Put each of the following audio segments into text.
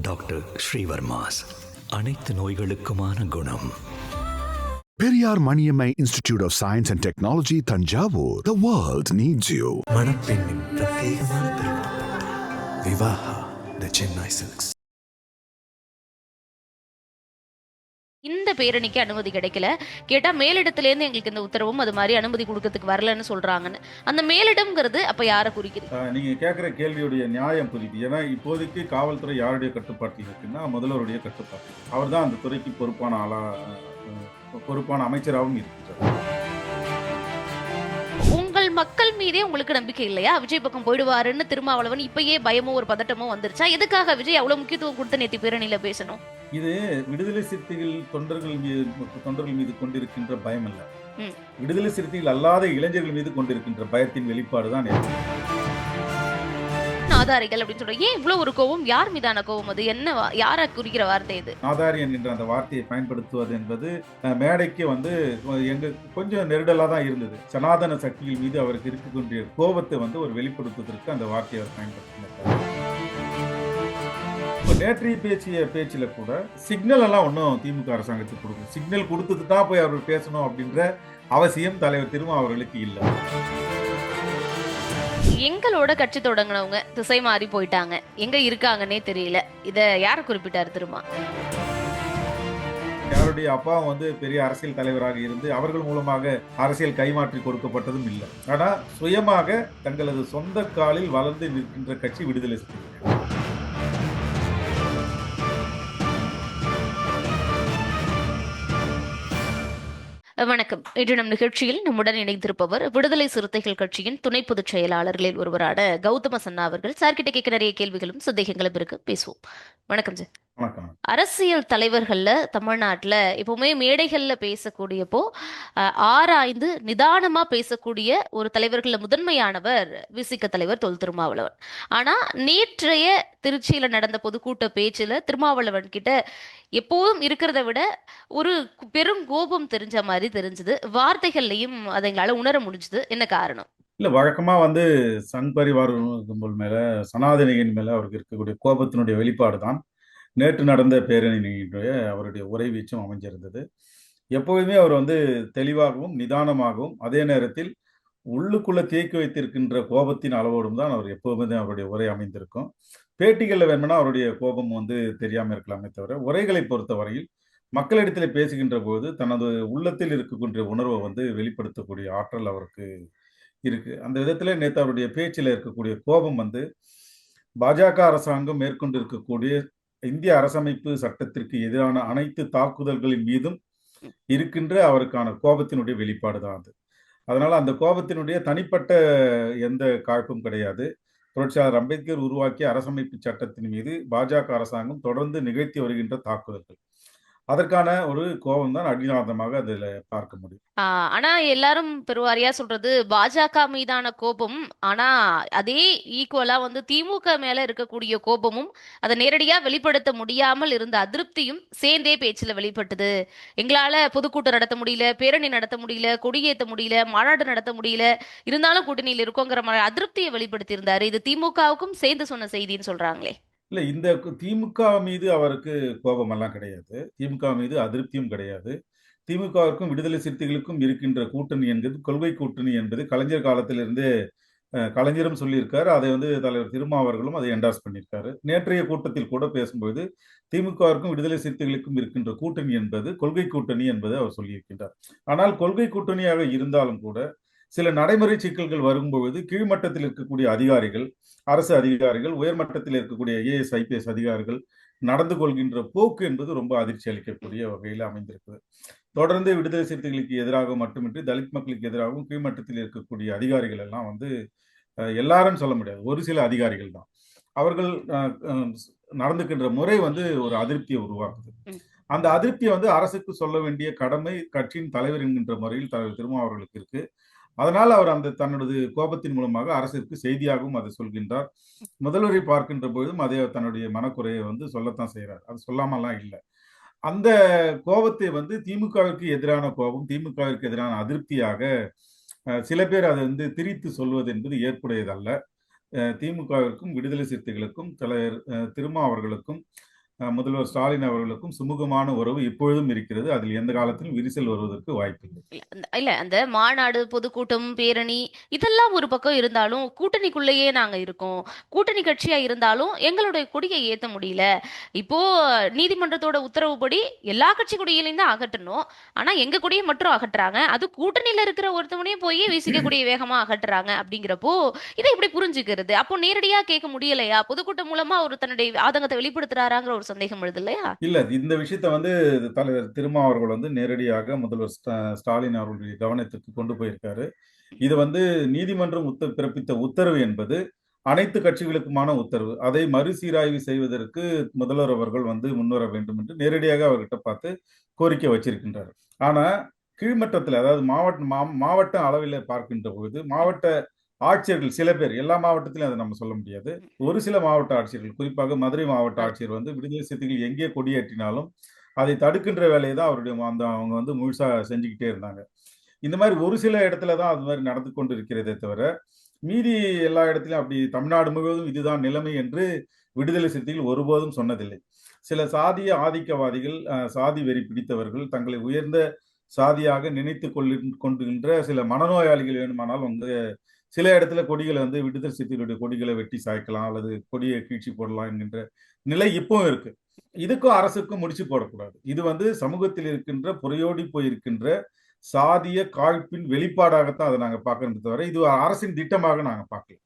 Doctor ஸ்ரீவர்மாஸ் அனைத்து நோய்களுக்குமான குணம் Periyar Maniammai Institute of Science and Technology, Tanjavur. The world needs you. மணப்பெண்ணின் பிரத்யேகமான விவாஹா த சென்னை சில்க்ஸ் இந்த பேரணிக்கு அனுமதி கிடைக்கல. கேட்டா மேலிடத்திலேருந்து எங்களுக்கு இந்த உத்தரவும் அது மாதிரி அனுமதி கொடுக்கறதுக்கு வரலன்னு சொல்றாங்கன்னு. அந்த மேலிடம்ங்கிறது அப்ப யாரை குறிக்குது? ஆஹ் நீங்க கேட்குற கேள்வியுடைய நியாயம் புரியுது ஏன்னா இப்போதைக்கு காவல்துறை யாருடைய கட்டுப்பாட்டில் இருக்குன்னா முதல்வருடைய கட்டுப்பாட்டில் அவர் தான் அந்த துறைக்கு பொறுப்பான ஆளா பொறுப்பான அமைச்சராகவும் இருக்கிறார் உங்கள் மக்கள் மீதே உங்களுக்கு நம்பிக்கை இல்லையா? விஜய் பக்கம் போயிடுவாருன்னு திருமாவளவன் இப்பயே பயமோ ஒரு பதட்டமோ வந்துருச்சா? எதுக்காக விஜய் அவ்வளவு முக்கியத்துவம் கொடுத்து நேத்தி பேரணியில பேசணும்? இது விடுதலை சிறுத்தைகள் தொண்டர்கள் மீது தொண்டர்கள் மீது கொண்டிருக்கின்ற பயம் அல்ல. விடுதலை சிறுத்தைகள் அல்லாத இளைஞர்கள் மீது கொண்டிருக்கின்ற பயத்தின் வெளிப்பாடு தான் இது. நாதாரிகள் அப்படின்னு சொல்றோம். ஏன் இவ்வளவு ஒரு கோவம் யார் மீதான கோவம் அது? என்ன யாரை குறிக்கிற வார்த்தை இது? நாதாரி என்கின்ற அந்த வார்த்தையை பயன்படுத்துவது என்பது மேடைக்கு வந்து எங்க கொஞ்சம் நெருடலாக தான் இருந்தது. சனாதன சக்திகள் மீது அவருக்கு இருக்கக்கூடிய கோபத்தை வந்து ஒரு வெளிப்படுத்துவதற்கு அந்த வார்த்தையை அவர் பயன்படுத்தினார். இப்போ நேற்றைய பேச்சிய பேச்சில் கூட சிக்னல் எல்லாம் ஒன்றும் திமுக அரசாங்கத்துக்கு கொடுக்கும் சிக்னல் கொடுத்துட்டு தான் போய் அவர் பேசணும் அப்படின்ற அவசியம் தலைவர் திருமா அவர்களுக்கு இல்லை. எங்களோட கட்சி தொடங்கினவங்க திசை மாறி போயிட்டாங்க. எங்க இருக்காங்கன்னே தெரியல. இத யார் குறிப்பிட்டார் திருமா? யாருடைய அப்பாவும் வந்து பெரிய அரசியல் தலைவராக இருந்து அவர்கள் மூலமாக அரசியல் கைமாற்றி கொடுக்கப்பட்டதும் இல்லை. ஆனால் சுயமாக தங்களது சொந்த காலில் வளர்ந்து நிற்கின்ற கட்சி விடுதலை சிறுத்தைகள் வணக்கம். இன்று நம் நிகழ்ச்சியில் நம்முடன் இணைந்திருப்பவர் விடுதலை சிறுத்தைகள் கட்சியின் துணை பொதுச் செயலாளர்களில் ஒருவரான கௌதம சன்னா அவர்கள். சார்கிட்ட கேட்க நிறைய கேள்விகளும் சந்தேகங்களும் இருக்கு. பேசுவோம். வணக்கம் சார். அரசியல் தலைவர்கள்ல தமிழ்நாட்டுல எப்பவுமே மேடைகள்ல பேசக்கூடியப்போ ஆராய்ந்து நிதானமா பேசக்கூடிய ஒரு தலைவர்கள்ல முதன்மையானவர் விசிக தலைவர் தொல் திருமாவளவன். ஆனா நேற்றைய திருச்சியில நடந்த பொதுக்கூட்ட பேச்சுல திருமாவளவன் கிட்ட எப்போதும் இருக்கிறத விட ஒரு பெரும் கோபம் தெரிஞ்ச மாதிரி தெரிஞ்சது. வார்த்தைகள்லையும் அதை எங்களால உணர முடிஞ்சது. என்ன காரணம்? இல்லை வழக்கமாக வந்து சங் பரிவார் கும்பல் மேலே சனாதனியின் மேலே அவருக்கு இருக்கக்கூடிய கோபத்தினுடைய வெளிப்பாடு தான் நேற்று நடந்த பேரணியினுடைய அவருடைய உரை வீச்சும் அமைஞ்சிருந்தது. எப்போதுமே அவர் வந்து தெளிவாகவும் நிதானமாகவும் அதே நேரத்தில் உள்ளுக்குள்ள தேக்கி வைத்திருக்கின்ற கோபத்தின் அளவோடும் தான் அவர் எப்போதுமே அவருடைய உரை அமைந்திருக்கும். பேட்டிகளில் வேணும்னா அவருடைய கோபம் வந்து தெரியாமல் இருக்கலாமே தவிர உரைகளை பொறுத்தவரையில் மக்களிடத்தில் பேசுகின்ற போது தனது உள்ளத்தில் இருக்கக்கூடிய உணர்வை வந்து வெளிப்படுத்தக்கூடிய ஆற்றல் அவருக்கு இருக்கு. அந்த விதத்தில் நேற்று அவருடைய பேச்சில் இருக்கக்கூடிய கோபம் வந்து பாஜக அரசாங்கம் மேற்கொண்டு இருக்கக்கூடிய இந்திய அரசமைப்பு சட்டத்திற்கு எதிரான அனைத்து தாக்குதல்களின் மீதும் இருக்கின்ற அவருக்கான கோபத்தினுடைய வெளிப்பாடு தான் அது. அதனால அந்த கோபத்தினுடைய தனிப்பட்ட எந்த காழ்ப்பும் கிடையாது. புரட்சியாளர் அம்பேத்கர் உருவாக்கிய அரசமைப்பு சட்டத்தின் மீது பாஜக அரசாங்கம் தொடர்ந்து நிகழ்த்தி வருகின்ற தாக்குதல்கள். அதற்கான ஒரு கோபம் தான் அடிநாதமாக அதுல பார்க்க முடியும். ஆஹ் ஆனா எல்லாரும் பெருவாரியா சொல்றது பாஜக மீதான கோபம். ஆனா அதே ஈக்குவலா வந்து திமுக மேல இருக்கக்கூடிய கோபமும் அதை நேரடியா வெளிப்படுத்த முடியாமல் இருந்த அதிருப்தியும் சேர்ந்தே பேச்சுல வெளிப்பட்டது. எங்களால பொதுக்கூட்டம் நடத்த முடியல பேரணி நடத்த முடியல கொடியேற்ற முடியல மாநாடு நடத்த முடியல இருந்தாலும் கூட்டணியில் இருக்கோங்கிற மாதிரி அதிருப்தியை வெளிப்படுத்தி இருந்தாரு இது திமுகவுக்கும் சேர்ந்து சொன்ன செய்தின்னு சொல்றாங்களே. இல்லை இந்த திமுக மீது அவருக்கு கோபமெல்லாம் கிடையாது. திமுக மீது அதிருப்தியும் கிடையாது. திமுகவிற்கும் விடுதலை சிறுத்தைகளுக்கும் இருக்கின்ற கூட்டணி என்பது கொள்கை கூட்டணி என்பது கலைஞர் காலத்திலிருந்தே கலைஞரும் சொல்லியிருக்காரு. அதை வந்து தலைவர் திருமா அவர்களும் அதை என்டார்ஸ் பண்ணியிருக்காரு. நேற்றைய கூட்டத்தில் கூட பேசும்போது திமுகவிற்கும் விடுதலை சிறுத்தைகளுக்கும் இருக்கின்ற கூட்டணி என்பது கொள்கை கூட்டணி என்பதை அவர் சொல்லியிருக்கின்றார். ஆனால் கொள்கை கூட்டணியாக இருந்தாலும் கூட சில நடைமுறை சிக்கல்கள் வரும்பொழுது கீழ்மட்டத்தில் இருக்கக்கூடிய அதிகாரிகள் அரசு அதிகாரிகள் உயர்மட்டத்தில் இருக்கக்கூடிய ஐஏஎஸ் ஐபிஎஸ் அதிகாரிகள் நடந்து கொள்கின்ற போக்கு என்பது ரொம்ப அதிர்ச்சி அளிக்கக்கூடிய வகையில் அமைந்திருக்குது. தொடர்ந்து விடுதலை சிறுத்தைகளுக்கு எதிராக மட்டுமின்றி தலித் மக்களுக்கு எதிராகவும் கீழ்மட்டத்தில் இருக்கக்கூடிய அதிகாரிகள் எல்லாம் வந்து எல்லாரும் சொல்ல முடியாது. ஒரு சில அதிகாரிகள் தான். அவர்கள் நடந்துக்கின்ற முறை வந்து ஒரு அதிருப்தியை உருவாக்குது. அந்த அதிருப்தியை வந்து அரசுக்கு சொல்ல வேண்டிய கடமை கட்சியின் தலைவர் என்கின்ற முறையில் தலைவர் திருமா அவர்களுக்கு இருக்கு. அதனால் அவர் அந்த தன்னோடது கோபத்தின் மூலமாக அரசிற்கு செய்தியாகவும் அதை சொல்கின்றார். முதல்வரை பார்க்கின்ற பொழுதும் அதே தன்னுடைய மனக்குறையை வந்து சொல்லத்தான் செய்கிறார். அது சொல்லாமலாம் இல்லை. அந்த கோபத்தை வந்து திமுகவிற்கு எதிரான கோபம் திமுகவிற்கு எதிரான அதிருப்தியாக அஹ், சில பேர் அதை வந்து திரித்து சொல்வது என்பது ஏற்புடையதல்ல. அஹ், திமுகவிற்கும் விடுதலை சிறுத்தைகளுக்கும் தலைவர் அஹ், திருமா அவர்களுக்கும் முதல்வர் ஸ்டாலின் அவர்களுக்கும் சுமூகமான உறவு இப்பொழுதும் இருக்கிறது. அதில் எந்த காலத்திலும் விரிசல் வருவதற்கு வாய்ப்பில்லை இல்ல. அந்த இல்ல அந்த மாநாடு பொதுக்கூட்டம் பேரணி இதெல்லாம் ஒரு பக்கம் இருந்தாலும் கூட்டணிக்குள்ளேயே நாங்க இருக்கோம். கூட்டணி கட்சியா இருந்தாலும் எங்களுடைய கொடியை ஏத்த முடியல. இப்போ நீதிமன்றத்தோட உத்தரவுப்படி எல்லா கட்சி கொடிகளையும் தான் அகற்றணும். ஆனா எங்க கொடியை மட்டும் அகற்றுறாங்க அது கூட்டணியில இருக்கிற ஒருத்தவனையும் போய் விசிக்க கொடியை வேகமா அகற்றுறாங்க அப்படிங்கிறப்போ இதை இப்படி புரிஞ்சுக்கிறது? அப்போ நேரடியா கேட்க முடியலையா? பொதுக்கூட்டம் மூலமா அவர் தன்னுடைய ஆதங்கத்தை வெளிப்படுத்துறாராங்கிற ஒரு சந்தேகம் எழுது இல்லையா இல்ல இந்த விஷயத்தை வந்து தலைவர் திருமா அவர்கள் வந்து நேரடியாக முதல்வர் ஸ்டாலின் அவர்களுடைய கவனத்திற்கு கொண்டு போயிருக்காரு. இது வந்து நீதிமன்றம் உத்த பிறப்பித்த உத்தரவு என்பது அனைத்து கட்சிகளுக்குமான உத்தரவு. அதை மறுசீராய்வு செய்வதற்கு முதல்வர் அவர்கள் வந்து முன்வர வேண்டும் என்று நேரடியாக அவர்கிட்ட பார்த்து கோரிக்கை வச்சிருக்கின்றார். ஆனா கீழ்மட்டத்தில் அதாவது மாவட்ட மா- மாவட்ட அளவில் பார்க்கின்ற பொழுது மாவட்ட ஆட்சியர்கள் சில பேர் எல்லா மாவட்டத்திலும் அதை நம்ம சொல்ல முடியாது. ஒரு சில மாவட்ட ஆட்சியர்கள் குறிப்பாக மதுரை மாவட்ட ஆட்சியர் வந்து விடுதலை சிறுத்தைகள் எங்கே கொடியேற்றினாலும் அதை தடுக்கின்ற வேலையை தான் அவருடைய அந்த அவங்க வந்து முழுசா செஞ்சுக்கிட்டே இருந்தாங்க. இந்த மாதிரி ஒரு சில இடத்துல தான் அது மாதிரி நடந்து கொண்டு இருக்கிறதே தவிர மீதி எல்லா இடத்துலையும் அப்படி தமிழ்நாடு முழுவதும் இதுதான் நிலைமை என்று விடுதலை சிறுத்தைகள் ஒருபோதும் சொன்னதில்லை. சில சாதிய ஆதிக்கவாதிகள் சாதி வெறி பிடித்தவர்கள் தங்களை உயர்ந்த சாதியாக நினைத்து கொள்ளி கொண்டுகின்ற சில மனநோயாளிகள் வேணுமானால் வந்து சில இடத்துல கொடிகளை வந்து விடுதலை சிறுத்தைகளுடைய கொடிகளை வெட்டி சாய்க்கலாம் அல்லது கொடியை கீழ்ச்சி போடலாம் என்கின்ற நிலை இப்பவும் இருக்கு. இதுக்கும் அரசுக்கும் முடிச்சு போடக்கூடாது. இது வந்து சமூகத்தில் இருக்கின்ற புறையோடி போயிருக்கின்ற சாதிய காழ்ப்பின் வெளிப்பாடாகத்தான் அதை நாங்க பார்க்கறது தவிர இது அரசின் திட்டமாக நாங்க பார்க்கல.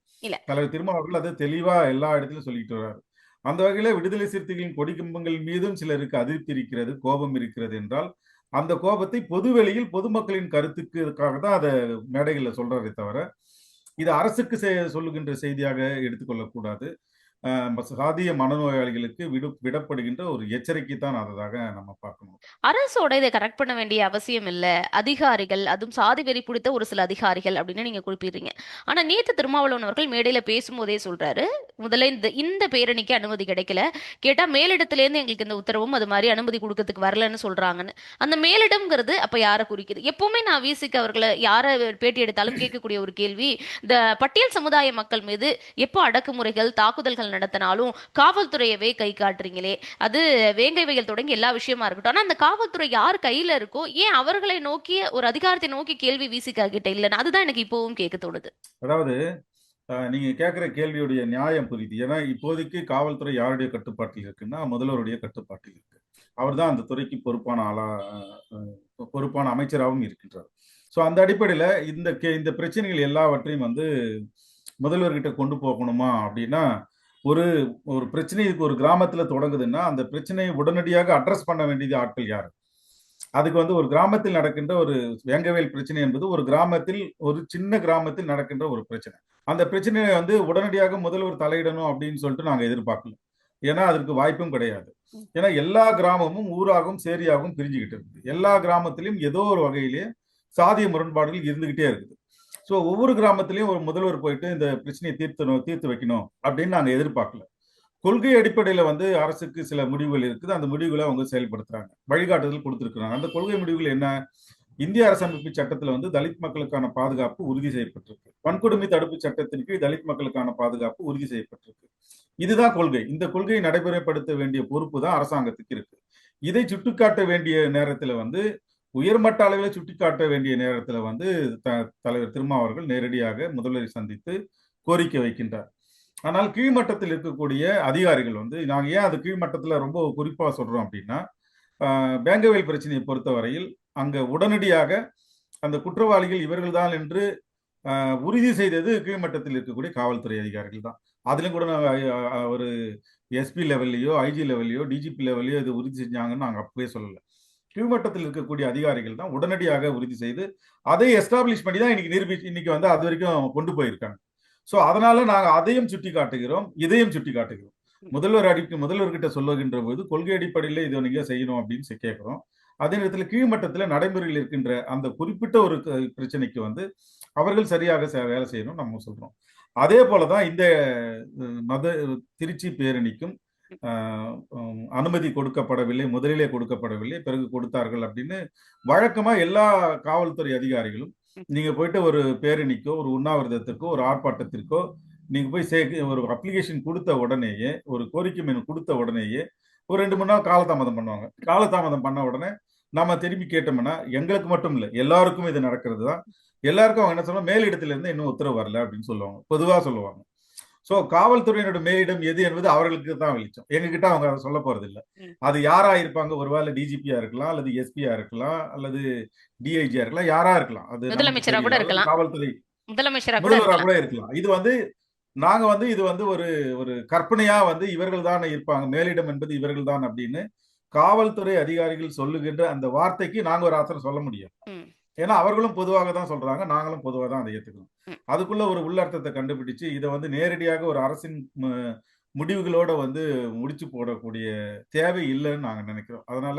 தலைவர் திருமாவர்கள் அது தெளிவா எல்லா இடத்துலயும் சொல்லிட்டு வர்றாரு. அந்த வகையில விடுதலை சிறுத்தைகளின் கொடி கம்பங்கள் மீதும் சிலருக்கு அதிருப்தி இருக்கிறது கோபம் இருக்கிறது என்றால் அந்த கோபத்தை பொதுவெளியில் பொதுமக்களின் கருத்துக்காக தான் அதை மேடைகளில் சொல்றாரே தவிர இது அரசுக்கு செ- சொல்லுகின்ற செய்தியாக எடுத்துக்கொள்ளக்கூடாது. சாதிய மனநோயாளிகளுக்கு விடு விடப்படுகின்ற ஒரு எச்சரிக்கை தான் அததாக நம்ம பார்க்கணும். அரசோட இதை கரெக்ட் பண்ண வேண்டிய அவசியம் இல்ல. அதிகாரிகள் அதுவும் சாதி வெறி பிடித்த ஒரு சில அதிகாரிகள் அப்படின்னு நீங்க குறிப்பிடுறீங்க. ஆனா நேத்து திருமாவளவன் அவர்கள் மேடையில பேசும்போதே சொல்றாரு. முதல்ல இந்த இந்த பேரணிக்கு அனுமதி கிடைக்கல. கேட்டா மேலிடத்துல இருந்து எங்களுக்கு இந்த உத்தரவும் அது மாதிரி அனுமதி கொடுக்கறதுக்கு வரலன்னு சொல்றாங்கன்னு. அந்த மேலிடம்ங்கிறது அப்ப யாரை குறிக்குது? எப்பவுமே நான் வீசிக்கு அவர்களை யாரை பேட்டி எடுத்தாலும் கேட்கக்கூடிய ஒரு கேள்வி. இந்த பட்டியல் சமுதாய மக்கள் மீது எப்போ அடக்குமுறைகள் தாக்குதல்கள் நடத்தினாலும் காவல்துறையவே கை காட்டுறீங்களே. அது வேங்கை வயல் தொடங்கி எல்லா விஷயமா இருக்கட்டும். ஆனால் அந்த காவல்துறை யார் கையில் இருக்கோ ஏன் அவர்களை நோக்கி ஒரு அதிகாரத்தை நோக்கி கேள்வி விசிகா கிட்ட இல்லைன்னு அதுதான் எனக்கு இப்பவும் கேட்க தோணுது. அதாவது நீங்க கேட்கிற கேள்வியுடைய நியாயம் புரியுது. ஏன்னா இப்போதைக்கு காவல்துறை யாருடைய கட்டுப்பாட்டில் இருக்குன்னா முதல்வருடைய கட்டுப்பாட்டில் இருக்கு. அவர் தான் அந்த துறைக்கு பொறுப்பான ஆளா பொறுப்பான அமைச்சராகவும் இருக்கின்றார். ஸோ அந்த அடிப்படையில் இந்த கே இந்த பிரச்சனைகள் எல்லாவற்றையும் வந்து முதல்வர்கிட்ட கொண்டு போகணுமா அப்படின்னா ஒரு ஒரு பிரச்சனை ஒரு கிராமத்துல தொடங்குதுன்னா அந்த பிரச்சனையை உடனடியாக அட்ரஸ் பண்ண வேண்டியது ஆட்கள் யாரு? அதுக்கு வந்து ஒரு கிராமத்தில் நடக்கின்ற ஒரு வேங்கவேல் பிரச்சனை என்பது ஒரு கிராமத்தில் ஒரு சின்ன கிராமத்தில் நடக்கின்ற ஒரு பிரச்சனை. அந்த பிரச்சனையை வந்து உடனடியாக முதல்வர் தலையிடணும் அப்படின்னு சொல்லிட்டு நாங்க எதிர்பார்க்கல. ஏன்னா அதற்கு வாய்ப்பும் கிடையாது. ஏன்னா எல்லா கிராமமும் ஊராகவும் சேரியாகவும் பிரிஞ்சுக்கிட்டு இருக்குது. எல்லா கிராமத்திலையும் ஏதோ ஒரு வகையிலே சாதிய முரண்பாடுகள் இருந்துகிட்டே இருக்குது. ஸோ ஒவ்வொரு கிராமத்திலையும் ஒரு முதல்வர் போயிட்டு இந்த பிரச்சனையை தீர்த்தணும் தீர்த்து வைக்கணும் அப்படின்னு நாங்கள் எதிர்பார்க்கல. கொள்கை அடிப்படையில வந்து அரசுக்கு சில முடிவுகள் இருக்குது. அந்த முடிவுகளை அவங்க செயல்படுத்துறாங்க. வழிகாட்டுதல் கொடுத்துருக்குறாங்க. அந்த கொள்கை முடிவுகள் என்ன? இந்திய அரசமைப்பு சட்டத்துல வந்து தலித் மக்களுக்கான பாதுகாப்பு உறுதி செய்யப்பட்டிருக்கு. வன்கொடுமை தடுப்பு சட்டத்தின் கீழ் தலித் மக்களுக்கான பாதுகாப்பு உறுதி செய்யப்பட்டிருக்கு. இதுதான் கொள்கை. இந்த கொள்கையை நடைமுறைப்படுத்த வேண்டிய பொறுப்பு தான் அரசாங்கத்துக்கு இருக்கு. இதை சுட்டிக்காட்ட வேண்டிய நேரத்துல வந்து உயர்மட்ட அளவில் சுட்டிக்காட்ட வேண்டிய நேரத்தில் வந்து த- தலைவர் திருமா அவர்கள் நேரடியாக முதல்வரை சந்தித்து கோரிக்கை வைக்கின்றார். ஆனால் கீழ்மட்டத்தில் இருக்கக்கூடிய அதிகாரிகள் வந்து நாங்கள் ஏன் அது கீழ்மட்டத்தில் ரொம்ப குறிப்பாக சொல்கிறோம் அப்படின்னா பேங்கவேல் பிரச்சனையை பொறுத்தவரையில் அங்கே உடனடியாக அந்த குற்றவாளிகள் இவர்கள்தான் என்று உறுதி செய்தது கீழ்மட்டத்தில் இருக்கக்கூடிய காவல்துறை அதிகாரிகள் தான். அதுலேயும் கூட நாங்கள் ஒரு எஸ்பி லெவல்லையோ ஐஜி லெவல்லையோ டிஜிபி லெவல்லையோ இது உறுதி செஞ்சாங்கன்னு நாங்கள் அப்பவே சொல்லலை. கீழ்மட்டத்தில் இருக்கக்கூடிய அதிகாரிகள் தான் உடனடியாக உறுதி செய்து அதை எஸ்டாப்ளிஷ் பண்ணி தான் இன்னைக்கு நிரூபி இன்னைக்கு வந்து அது வரைக்கும் கொண்டு போயிருக்காங்க. ஸோ அதனால நாங்கள் அதையும் சுட்டி காட்டுகிறோம் இதையும் சுட்டி காட்டுகிறோம். முதல்வர் அடிக்கு முதல்வர்கிட்ட சொல்லுகின்ற போது கொள்கை அடிப்படையில் இதை நீங்க செய்யணும் அப்படின்னு கேட்கிறோம். அதே நேரத்தில் கீழ்மட்டத்தில் நடைமுறையில் இருக்கின்ற அந்த குறிப்பிட்ட ஒரு பிரச்சனைக்கு வந்து அவர்கள் சரியாக வேலை செய்யணும் நம்ம சொல்றோம். அதே போலதான் இந்த மத திருச்சி பேரணிக்கும் அனுமதி கொடுக்கப்படவில்லை முதலிலே கொடுக்கப்படவில்லை பிறகு கொடுத்தார்கள் அப்படின்னு வழக்கமா எல்லா காவல்துறை அதிகாரிகளும் நீங்க போயிட்டு ஒரு பேரணிக்கோ ஒரு உண்ணாவிரதத்திற்கோ ஒரு ஆர்ப்பாட்டத்திற்கோ நீங்க போய் சேர்க்க ஒரு அப்ளிகேஷன் கொடுத்த உடனேயே ஒரு கோரிக்கை மனு கொடுத்த உடனேயே ஒரு ரெண்டு மணி நேரம் காலதாமதம் பண்ணுவாங்க. காலதாமதம் பண்ண உடனே நாம திரும்பி கேட்டோம்னா எங்களுக்கு மட்டும் இல்லை எல்லாருக்கும் இது நடக்கிறது தான் எல்லாருக்கும் அவங்க என்ன சொல்லுவாங்க மேலிடத்துல இருந்து இன்னும் உத்தரவு வரல அப்படின்னு சொல்லுவாங்க. பொதுவா சொல்லுவாங்க. ஸோ காவல்துறையினோட மேலிடம் எது என்பது அவர்களுக்கு தான் வெளிச்சம் எங்ககிட்ட அவங்க அதை சொல்ல போறது இல்லை. அது யாரா இருப்பாங்க ஒருவேளை டிஜிபியா இருக்கலாம் அல்லது எஸ்பியா இருக்கலாம் அல்லது டிஐஜியா இருக்கலாம் யாரா இருக்கலாம் அது முதலமைச்சரா கூட. இருக்கலாம். காவல்துறை முதலமைச்சரா கூட இருக்கலாம் இது வந்து நாங்க வந்து இது வந்து ஒரு ஒரு கற்பனையா வந்து இவர்கள் தான் இருப்பாங்க மேலிடம் என்பது இவர்கள் தான் அப்படின்னு காவல்துறை அதிகாரிகள் சொல்லுகின்ற அந்த வார்த்தைக்கு நாங்க ஒரு ஆசனம் சொல்ல முடியும். ஏன்னா அவர்களும் பொதுவாக தான் சொல்றாங்க நாங்களும் பொதுவாக தான் அதை ஏத்துக்கிறோம். ம். அதுக்குள்ள ஒரு உள்ளர்த்தத்தை கண்டுபிடிச்சு இதை வந்து நேரடியாக ஒரு அரசின் முடிவுகளோட வந்து முடிச்சு போடக்கூடிய தேவை இல்லைன்னு நாங்க நினைக்கிறோம். அதனால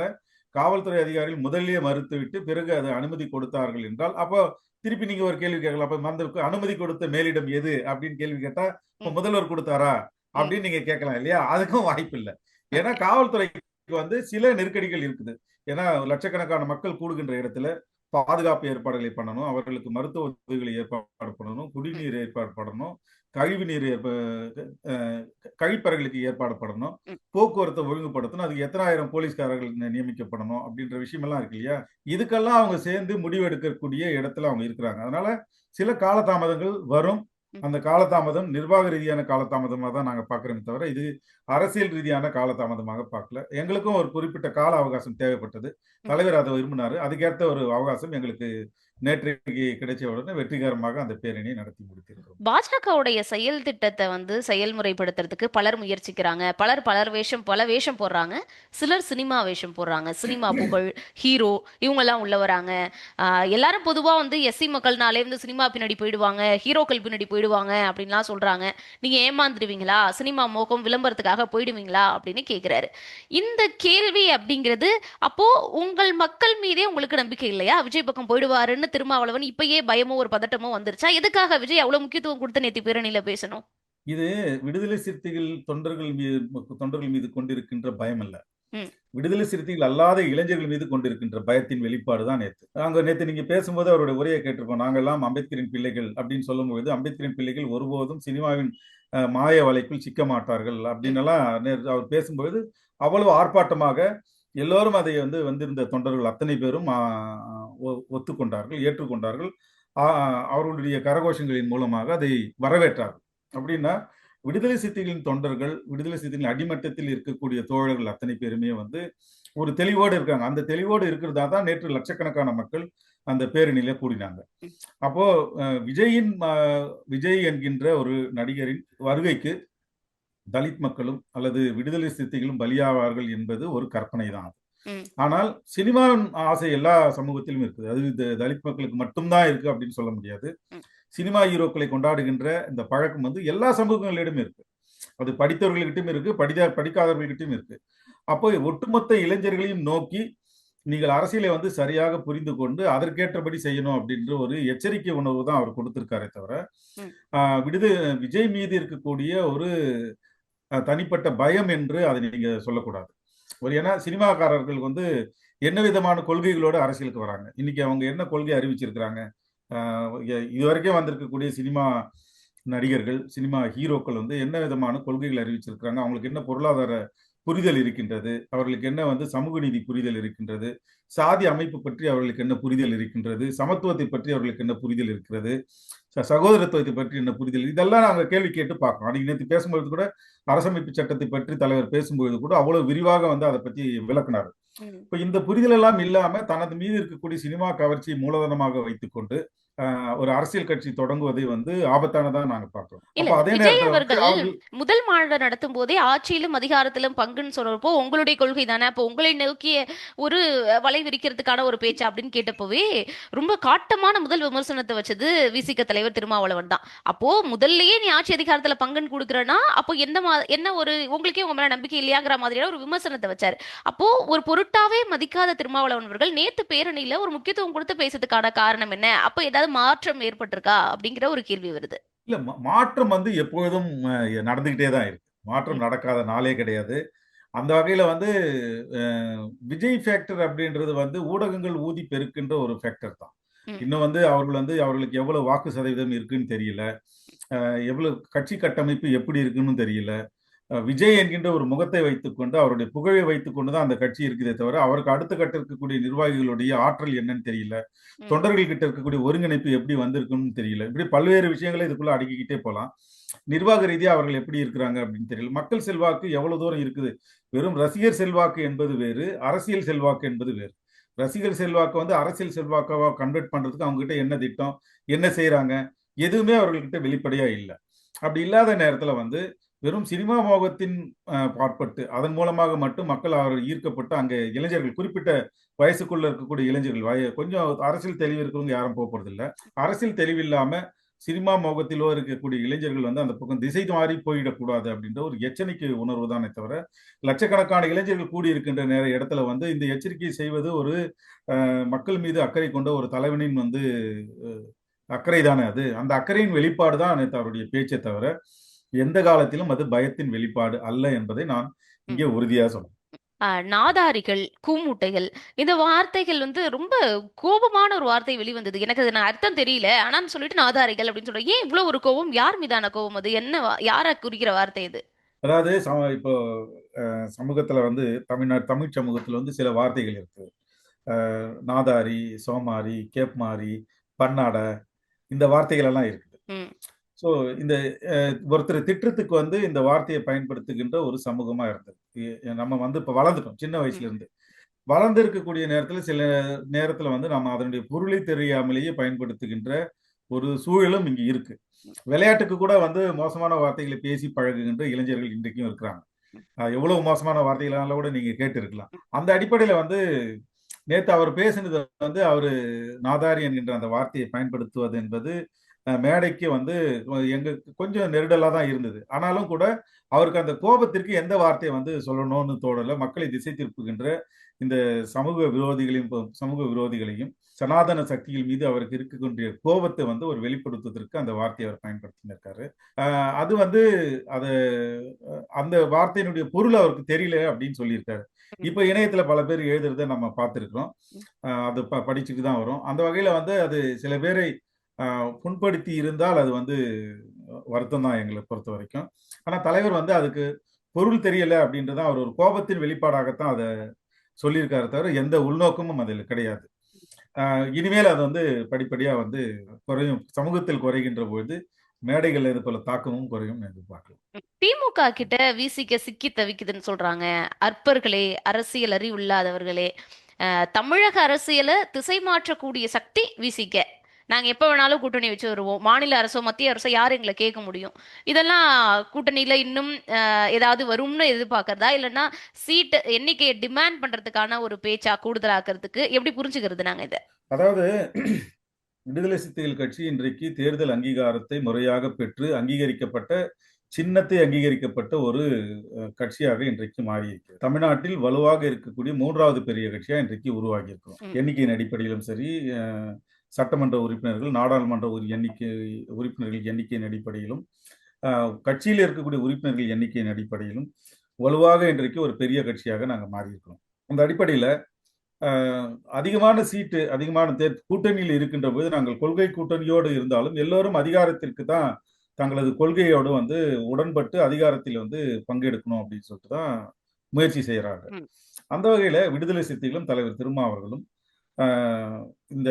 காவல்துறை அதிகாரிகள் முதல்லயே மறுத்துவிட்டு பிறகு அது அனுமதி கொடுத்தார்கள் என்றால் அப்போ திருப்பி நீங்க ஒரு கேள்வி கேட்கலாம். அப்ப மந்த அனுமதி கொடுத்த மேலிடம் எது? அப்படின்னு கேள்வி கேட்டா இப்ப. முதல்வர் கொடுத்தாரா? அப்படின்னு நீங்க கேட்கலாம் இல்லையா? அதுக்கும் வாய்ப்பு இல்லை. ஏன்னா காவல்துறைக்கு வந்து சில நெருக்கடிகள் இருக்குது. ஏன்னா லட்சக்கணக்கான மக்கள் கூடுகின்ற இடத்துல பாதுகாப்பு ஏற்பாடுகளை பண்ணணும் அவர்களுக்கு மருத்துவ உதவிகளை ஏற்பாடு பண்ணணும் குடிநீர் ஏற்பாடு பண்ணணும் கழிவு நீர் கழிப்பறைகளுக்கு ஏற்பாடு பண்ணணும். போக்குவரத்தை ஒழுங்குபடுத்தணும் அதுக்கு எத்தனாயிரம் போலீஸ்காரர்கள் நியமிக்கப்படணும் அப்படின்ற விஷயம் எல்லாம் இருக்கு இல்லையா இதுக்கெல்லாம் அவங்க சேர்ந்து முடிவெடுக்கக்கூடிய இடத்துல அவங்க இருக்கிறாங்க அதனால சில காலதாமதங்கள் வரும். அந்த காலதாமதம் நிர்வாக ரீதியான காலதாமதமாக தான் நாங்க பார்க்கிறோமே தவிர இது அரசியல் ரீதியான காலதாமதமாக பார்க்கல. எங்களுக்கும் ஒரு குறிப்பிட்ட கால அவகாசம் தேவைப்பட்டது. தலைவர் அதை விரும்பினாரு. அதுக்கேற்ற ஒரு அவகாசம் எங்களுக்கு நேற்றைக்கு கிடைச்ச உடனே வெற்றிகரமாக அந்த பேரணி நடத்தி முடித்திருக்கிறோம். பாஜகவுடைய செயல் திட்டத்தை வந்து செயல்முறைப்படுத்துறதுக்கு பலர் முயற்சிக்கிறாங்க. பலர் பலர் வேஷம் பல வேஷம் போடுறாங்க. சிலர் சினிமா வேஷம் போடுறாங்க. சினிமா புகழ் ஹீரோ இவங்கெல்லாம் உள்ள வராங்க. எல்லாரும் பொதுவா வந்து எஸ்சி மக்கள்னாலே வந்து சினிமா பின்னாடி போயிடுவாங்க ஹீரோக்கள் பின்னாடி போயிடுவாங்க அப்படின்லாம் சொல்றாங்க. நீங்க ஏமாந்துடுவீங்களா? சினிமா மோகம் விளம்பரத்துக்காக போயிடுவீங்களா? அப்படின்னு கேக்குறாரு. இந்த கேள்வி அப்படிங்கிறது அப்போ உங்கள் மக்கள் மீதே உங்களுக்கு நம்பிக்கை இல்லையா? விஜய் பக்கம் போயிடுவாருன்னு திருமாவளவன் இப்பயே பயமோ ஒரு பதட்டமோ வந்துருச்சா? எதுக்காக விஜய் அவ்வளவு முக்கியத்துவம் கொடுத்து நேத்து பேரணியில பேசணும்? இது விடுதலை சிறுத்தைகள் தொண்டர்கள் மீது தொண்டர்கள் மீது கொண்டிருக்கின்ற பயம் அல்ல. விடுதலை சிறுத்தைகள் அல்லாத இளைஞர்கள் மீது கொண்டிருக்கின்ற பயத்தின் வெளிப்பாடு தான் நேத்து. நாங்க நேத்து நீங்க பேசும்போது அவருடைய உரையை கேட்டிருப்போம். நாங்கெல்லாம் அம்பேத்கரின் பிள்ளைகள் அப்படின்னு சொல்லும்போது அம்பேத்கரின் பிள்ளைகள் ஒருபோதும் சினிமாவின் மாய வலைக்குள் சிக்க மாட்டார்கள் அப்படின்னு எல்லாம் அவர் பேசும்போது அவ்வளவு ஆர்ப்பாட்டமாக எல்லோரும் அதை வந்து வந்திருந்த தொண்டர்கள் அத்தனை பேரும் ஒ- ஒத்துக்கொண்டார்கள் ஏற்றுக்கொண்டார்கள். அவர்களுடைய கரகோஷங்களின் மூலமாக அதை வரவேற்றார்கள். அப்படின்னா விடுதலை சிறுத்தைகளின் தொண்டர்கள் விடுதலை சிறுத்தைகளின் அடிமட்டத்தில் இருக்கக்கூடிய தோழர்கள் அத்தனை பேருமே வந்து ஒரு தெளிவோடு இருக்காங்க. அந்த தெளிவோடு இருக்கிறதா தான் நேற்று லட்சக்கணக்கான மக்கள் அந்த பேரணியில கூடினாங்க. அப்போ விஜயின் விஜய் என்கின்ற ஒரு நடிகரின் வருகைக்கு தலித் மக்களும் அல்லது விடுதலை சிறுத்தைகளும் பலியாவார்கள் என்பது ஒரு கற்பனை தான். ஆனால் சினிமாவின் ஆசை எல்லா சமூகத்திலும் இருக்குது. அது இந்த தலித் மக்களுக்கு மட்டும்தான் இருக்கு அப்படின்னு சொல்ல முடியாது. சினிமா ஹீரோக்களை கொண்டாடுகின்ற இந்த பழக்கம் வந்து எல்லா சமூகங்களிடம் இருக்கு. அது படித்தவர்கள்கிட்டயும் இருக்கு படித்த படிக்காதவர்கள்கிட்டயும் இருக்கு. அப்போ ஒட்டுமொத்த இளைஞர்களையும் நோக்கி நீங்கள் அரசியலை வந்து சரியாக புரிந்து கொண்டு அதற்கேற்றபடி செய்யணும் அப்படின்ற ஒரு எச்சரிக்கை உணர்வு தான் அவர் கொடுத்திருக்காரே தவிர விடுது விஜய் மீது இருக்கக்கூடிய ஒரு தனிப்பட்ட பயம் என்று அதை நீங்க சொல்லக்கூடாது. ஒரு ஏன்னா சினிமாக்காரர்கள் வந்து என்ன விதமான கொள்கைகளோடு அரசியலுக்கு வராங்க? இன்னைக்கு அவங்க என்ன கொள்கை அறிவிச்சிருக்கிறாங்க? இது வரைக்கும் இதுவரைக்கும் வந்திருக்கக்கூடிய சினிமா நடிகர்கள் சினிமா ஹீரோக்கள் வந்து என்ன விதமான கொள்கைகள் அறிவிச்சிருக்கிறாங்க? அவங்களுக்கு என்ன பொருளாதார புரிதல் இருக்கின்றது? அவர்களுக்கு என்ன வந்து சமூக நீதி புரிதல் இருக்கின்றது? சாதி அமைப்பு பற்றி அவர்களுக்கு என்ன புரிதல் இருக்கின்றது? சமத்துவத்தை பற்றி அவர்களுக்கு என்ன புரிதல் இருக்கிறது? சகோதரத்துவத்தை பற்றி என்ன புரிதல்? இதெல்லாம் நாங்க கேள்வி கேட்டு பார்க்கணும். அன்னைக்கு நேற்று பேசும்பொழுது கூட அரசமைப்பு சட்டத்தை பற்றி தலைவர் பேசும்பொழுது கூட அவ்வளவு விரிவாக வந்து அதை பற்றி விளக்குனார். இப்ப இந்த புரிதல் எல்லாம் இல்லாம தனது மீது இருக்கக்கூடிய சினிமா கவர்ச்சியை மூலதனமாக வைத்துக்கொண்டு ஒரு அரசியல் கட்சி தொடங்குவதை வந்து ஆபத்தானதா நாங்க வந்து அவர்கள் முதல் மாநாடு நடத்தும் போதே ஆட்சியிலும் அதிகாரத்திலும் பங்குன்னு சொல்றப்போ உங்களுடைய கொள்கை தானே? அப்போ உங்களை நோக்கிய ஒரு வலை விரிக்கிறதுக்கான ஒரு பேச்சு அப்படின்னு கேட்டப்போவே ரொம்ப காட்டமான முதல் விமர்சனத்தை வச்சது விசிக தலைவர் திருமாவளவன் தான். அப்போ முதல்லயே நீ ஆட்சி அதிகாரத்துல பங்குன்னு கொடுக்குறனா அப்போ என்ன மா என்ன ஒரு உங்களுக்கே உங்க மேல நம்பிக்கை இல்லையாங்கிற மாதிரியான ஒரு விமர்சனத்தை வச்சாரு. அப்போ ஒரு பொருட்டாவே மதிக்காத திருமாவளவன் அவர்கள் நேத்து பேரணியில ஒரு முக்கியத்துவம் கொடுத்து பேசுறதுக்கான காரணம் என்ன? அப்போ ஏதாவது மாற்றம் ஏற்பட்டிருக்கா அப்படிங்கிற ஒரு கேள்வி வருது. இல்ல மாற்றம் வந்து எப்பொழுதும் நடந்துகிட்டே தான் இருக்கு. மாற்றம் நடக்காத நாளே கிடையாது. அந்த வகையில வந்து விஜய் ஃபேக்டர் அப்படின்றது வந்து ஊடகங்கள் ஊதி பெருக்கின்ற ஒரு ஃபேக்டர் தான். இன்னும் வந்து அவர்கள் வந்து அவர்களுக்கு எவ்வளவு வாக்கு சதவீதம் இருக்குன்னு தெரியல. எவ்வளவு கட்சி கட்டமைப்பு எப்படி இருக்குன்னு தெரியல. விஜய் என்கின்ற ஒரு முகத்தை வைத்துக்கொண்டு அவருடைய புகழை வைத்துக்கொண்டு தான் அந்த கட்சி இருக்குதே தவிர அவருக்கு அடுத்த கட்ட இருக்கக்கூடிய நிர்வாகிகளுடைய ஆற்றல் என்னன்னு தெரியல. தொண்டர்கள் கிட்ட இருக்கக்கூடிய ஒருங்கிணைப்பு எப்படி வந்திருக்குன்னு தெரியல. இப்படி பல்வேறு விஷயங்களை இதுக்குள்ள அடுக்கிக்கிட்டே போகலாம் நிர்வாக ரீதியா அவர்கள் எப்படி இருக்கிறாங்க அப்படின்னு தெரியல. மக்கள் செல்வாக்கு எவ்வளவு தூரம் இருக்குது? வெறும் ரசிகர் செல்வாக்கு என்பது வேறு அரசியல் செல்வாக்கு என்பது வேறு. ரசிகர் செல்வாக்கு வந்து அரசியல் செல்வாக்காவா கன்வெர்ட் பண்றதுக்கு அவங்க கிட்ட என்ன திட்டம் என்ன செய்றாங்க எதுவுமே அவர்கள்கிட்ட வெளிப்படையா இல்லை. அப்படி இல்லாத நேரத்துல வந்து வெறும் சினிமா மோகத்தின் பாற்பட்டு அதன் மூலமாக மட்டும் மக்கள் அவர் ஈர்க்கப்பட்டு அங்கே இளைஞர்கள் குறிப்பிட்ட வயசுக்குள்ள இருக்கக்கூடிய இளைஞர்கள் வய கொஞ்சம் அரசியல் தெளிவு இருக்கிறவங்க யாரும் போக போறது அரசியல் தெளிவில்லாம சினிமா மோகத்திலோ இருக்கக்கூடிய இளைஞர்கள் வந்து அந்த பக்கம் திசை மாறி போயிடக்கூடாது அப்படின்ற ஒரு எச்சரிக்கை உணர்வு தானே தவிர லட்சக்கணக்கான இளைஞர்கள் கூடி இருக்கின்ற நேர இடத்துல வந்து இந்த எச்சரிக்கை செய்வது ஒரு மக்கள் மீது அக்கறை கொண்ட ஒரு தலைவனின் வந்து அக்கறை தானே அது. அந்த அக்கறையின் வெளிப்பாடு தான் அவருடைய பேச்சை தவிர எந்த காலத்திலும் அது பயத்தின் வெளிப்பாடு அல்ல என்பதை நான் இங்கே உறுதியா சொல்றேன். ஆஹ் நாதாரிகள் கூமுட்டைகள் இந்த வார்த்தைகள் வந்து ரொம்ப கோபமான ஒரு வார்த்தை வெளிவந்தது. எனக்கு அது நான் அர்த்தம் தெரியல. ஆனான்னு சொல்லிட்டு நாதாரிகள் அப்படின்னு சொல்றேன். ஏன் இவ்வளவு ஒரு கோபம்? யார் மீதான கோபம் அது? என்ன யாரை குறிக்கிற வார்த்தை இது? அதாவது இப்போ சமூகத்துல வந்து தமிழ்நாடு தமிழ் சமூகத்துல வந்து சில வார்த்தைகள் இருக்கு. நாதாரி சோமாரி கேப்மாரி பன்னாடை இந்த வார்த்தைகள் எல்லாம் இருக்குது. ஸோ இந்த ஒருத்தர் திட்டத்துக்கு வந்து இந்த வார்த்தையை பயன்படுத்துகின்ற ஒரு சமூகமா இருந்தது. நம்ம வந்து இப்போ வளர்ந்துட்டோம் சின்ன வயசுல இருந்து வளர்ந்து இருக்கக்கூடிய நேரத்துல சில நேரத்துல வந்து நம்ம அதனுடைய பொருளை தெரியாமலேயே பயன்படுத்துகின்ற ஒரு சூழலும் இங்க இருக்கு. விளையாட்டுக்கு கூட வந்து மோசமான வார்த்தைகளை பேசி பழகுகின்ற இளைஞர்கள் இன்றைக்கும் இருக்கிறாங்க. எவ்வளவு மோசமான வார்த்தைகளால கூட நீங்க கேட்டு இருக்கலாம் அந்த அடிப்படையில வந்து நேத்து அவர் பேசினது வந்து அவரு நாதாரி என்கின்ற அந்த வார்த்தையை பயன்படுத்துவது என்பது மேடைக்கு வந்து எங்க கொஞ்சம் நெருடலா தான் இருந்தது. ஆனாலும் கூட அவருக்கு அந்த கோபத்திற்கு எந்த வார்த்தையை வந்து சொல்லணும்னு தோணல. மக்களை திசை திருப்புகின்ற இந்த சமூக விரோதிகளையும் சமூக விரோதிகளையும் சனாதன சக்திகள் மீது அவருக்கு இருக்கக்கூடிய கோபத்தை வந்து ஒரு வெளிப்படுத்துவதற்கு அந்த வார்த்தையை அவர் பயன்படுத்தியிருக்காரு ஆஹ் அது வந்து அது அந்த வார்த்தையினுடைய பொருள் அவருக்கு தெரியல அப்படின்னு சொல்லியிருக்காரு. இப்ப இணையத்துல பல பேர் எழுதுறத நம்ம பார்த்திருக்கிறோம். அது ப படிச்சுட்டு தான் வரும். அந்த வகையில வந்து அது சில பேரை புண்படுத்தி இருந்தால் அது வந்து வருத்தம் தான் எங்களை பொறுத்த வரைக்கும். ஆனால் தலைவர் வந்து அதுக்கு பொருள் தெரியல அப்படின்றத அவர் ஒரு கோபத்தின் வெளிப்பாடாகத்தான் அதை சொல்லியிருக்காரு தவிர எந்த உள்நோக்கமும் அதில் கிடையாது. இனிமேல் அது வந்து படிப்படியாக வந்து குறையும். சமூகத்தில் குறைகின்ற பொழுது மேடைகள்ல இது போல தாக்கமும் குறையும் எதிர்பார்க்கலாம் திமுக கிட்ட விசிக்க சிக்கி தவிக்குதுன்னு சொல்றாங்க. அற்பர்களே அரசியல் அறிவு இல்லாதவர்களே. தமிழக அரசியலை திசை மாற்றக்கூடிய சக்தி விசிக்க. நாங்க எப்ப வேணாலும் கூட்டணி வச்சு வருவோம். மாநில அரசோ மத்திய அரசோ யார் எங்களை கேட்க முடியும்? இதெல்லாம் கூட்டணியில இன்னும் ஏதாவது வரும்னு எதிர்பார்க்கறதா? இல்லைன்னா சீட் எண்ணிக்கையை டிமாண்ட் பண்றதுக்கான ஒரு பேச்சா கூடுதலாக்குறதுக்கு எப்படி புரிஞ்சுக்கிறது நாங்க இதை? அதாவது விடுதலை சிறுத்தைகள் கட்சி இன்றைக்கு தேர்தல் அங்கீகாரத்தை முறையாக பெற்று அங்கீகரிக்கப்பட்ட சின்னத்தை அங்கீகரிக்கப்பட்ட ஒரு கட்சியாக இன்றைக்கு மாறி இருக்கிறது தமிழ்நாட்டில் வலுவாக இருக்கக்கூடிய மூன்றாவது பெரிய கட்சியா இன்றைக்கு உருவாகி இருக்கிறோம். எண்ணிக்கையின் அடிப்படையிலும் சரி சட்டமன்ற உறுப்பினர்கள் நாடாளுமன்ற ஒரு எண்ணிக்கை உறுப்பினர்கள் எண்ணிக்கையின் அடிப்படையிலும் கட்சியில் இருக்கக்கூடிய உறுப்பினர்கள் எண்ணிக்கையின் அடிப்படையிலும் வலுவாக இன்றைக்கு ஒரு பெரிய கட்சியாக நாங்கள் மாறி இருக்கிறோம் அந்த அடிப்படையில் அதிகமான சீட்டு அதிகமான தேர் கூட்டணியில் இருக்கின்ற போது நாங்கள் கொள்கை கூட்டணியோடு இருந்தாலும் எல்லோரும் அதிகாரத்திற்கு தான் தங்களது கொள்கையோடு வந்து உடன்பட்டு அதிகாரத்தில் வந்து பங்கெடுக்கணும் அப்படின்னு சொல்லிட்டு தான் முயற்சி செய்கிறாங்க. அந்த வகையில விடுதலை சிறுத்தைகளும் தலைவர் திருமா அவர்களும் ஆஹ், இந்த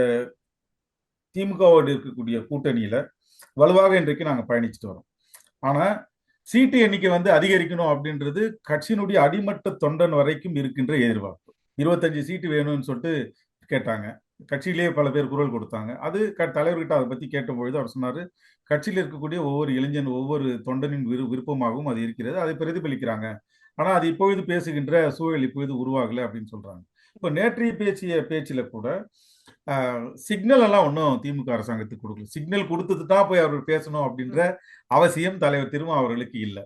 திமுகவோடு இருக்கக்கூடிய கூட்டணியில வலுவாக இன்றைக்கு நாங்கள் பயணிச்சுட்டு வரோம். ஆனா சீட்டு எண்ணிக்கை வந்து அதிகரிக்கணும் அப்படின்றது கட்சியினுடைய அடிமட்ட தொண்டன் வரைக்கும் இருக்கின்ற எதிர்பார்ப்பு. இருபத்தஞ்சு சீட்டு வேணும்னு சொல்லிட்டு கேட்டாங்க. கட்சியிலேயே பல பேர் குரல் கொடுத்தாங்க. அது க- தலைவர்கிட்ட அதை பத்தி கேட்டபொழுது அவர் சொன்னாரு கட்சியில் இருக்கக்கூடிய ஒவ்வொரு இளைஞன் ஒவ்வொரு தொண்டனின் விரு விருப்பமாகவும் அது இருக்கிறது. அதை பிரதிபலிக்கிறாங்க. ஆனா அது இப்பொழுது பேசுகின்ற சூழல் இப்பொழுது உருவாகலை அப்படின்னு சொல்றாங்க. இப்போ நேற்றைய பேச்சிய பேச்சில கூட சிக்னல் எல்லாம் ஒன்றும் திமுக அரசாங்கத்துக்கு கொடுக்கல. சிக்னல் கொடுத்துட்டு தான் போய் அவர் பேசணும் அப்படின்ற அவசியம் தலைவர் திருமா அவர்களுக்கு இல்லை.